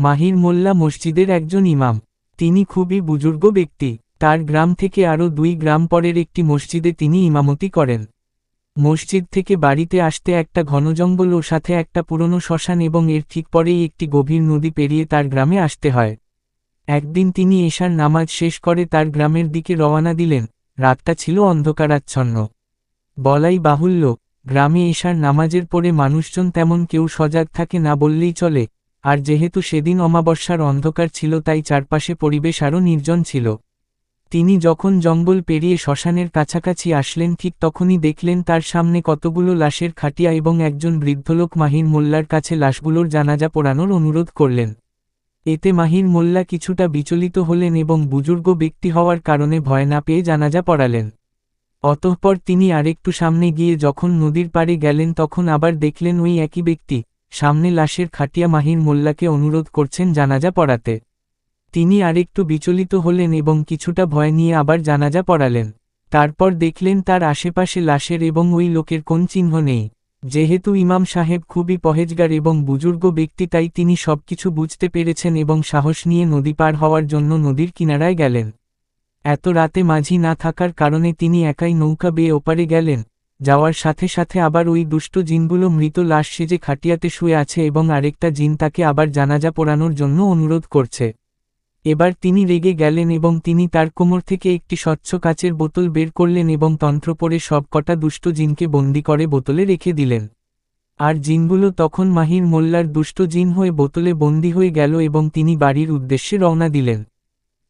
মাহির মোল্লা মসজিদের একজন ইমাম। তিনি খুবই বুজুর্গ ব্যক্তি। তার গ্রাম থেকে আরও দুই গ্রাম পরের একটি মসজিদে তিনি ইমামতি করেন। মসজিদ থেকে বাড়িতে আসতে একটা ঘন জঙ্গল ও সাথে একটা পুরনো শ্মশান এবং এর ঠিক পরেই একটি গভীর নদী পেরিয়ে তার গ্রামে আসতে হয়। একদিন তিনি এশার নামাজ শেষ করে তার গ্রামের দিকে রওয়ানা দিলেন। রাতটা ছিল অন্ধকারাচ্ছন্ন। বলাই বাহুল্য, গ্রামে এশার নামাজের পরে মানুষজন তেমন কেউ সজাগ থাকে না বললেই চলে। আর যেহেতু সেদিন অমাবস্যার অন্ধকার ছিল, তাই চারপাশে পরিবেশ আরও নির্জন ছিল। তিনি যখন জঙ্গল পেরিয়ে শ্মশানের কাছাকাছি আসলেন, ঠিক তখনই দেখলেন তার সামনে কতগুলো লাশের খাটিয়া এবং একজন বৃদ্ধলোক মাহির মোল্লার কাছে লাশগুলোর জানাজা পোড়ানোর অনুরোধ করলেন। এতে মাহির মোল্লা কিছুটা বিচলিত হলেন এবং বুজুর্গ ব্যক্তি হওয়ার কারণে ভয় না পেয়ে জানাজা পড়ালেন। অতঃপর তিনি আরেকটু সামনে গিয়ে যখন নদীর পাড়ে গেলেন, তখন আবার দেখলেন ওই একই ব্যক্তি। সামনে লাশের খাটিয়া মাহির মোল্লাকে অনুরোধ করছেন জানাজা পড়াতে। তিনি আরেকটু বিচলিত হলেন এবং কিছুটা ভয় নিয়ে আবার জানাজা পড়ালেন। তারপর দেখলেন তার আশেপাশে লাশের এবং ওই লোকের কোন চিহ্ন নেই। যেহেতু ইমাম সাহেব খুবই পহেজগার এবং বুজুর্গ ব্যক্তি, তাই তিনি সবকিছু বুঝতে পেরেছেন এবং সাহস নিয়ে নদী পার হওয়ার জন্য নদীর কিনারায় গেলেন। এত রাতে মাঝি না থাকার কারণে তিনি একাই নৌকা বেয়ে ওপারে গেলেন। যাওয়ার সাথে সাথে আবার ওই দুষ্ট জিনগুলো মৃত লাশ সেজে খাটিয়াতে শুয়ে আছে এবং আরেকটা জিন তাকে আবার জানাজা পোড়ানোর জন্য অনুরোধ করছে। এবার তিনি রেগে গেলেন এবং তিনি তার কোমর থেকে একটি স্বচ্ছ কাচের বোতল বের করলেন এবং তন্ত্র পরে সব কটা দুষ্ট জিনকে বন্দি করে বোতলে রেখে দিলেন। আর জিনগুলো তখন মাহির মোল্লার দুষ্ট জিন হয়ে বোতলে বন্দি হয়ে গেল এবং তিনি বাড়ির উদ্দেশ্যে রওনা দিলেন।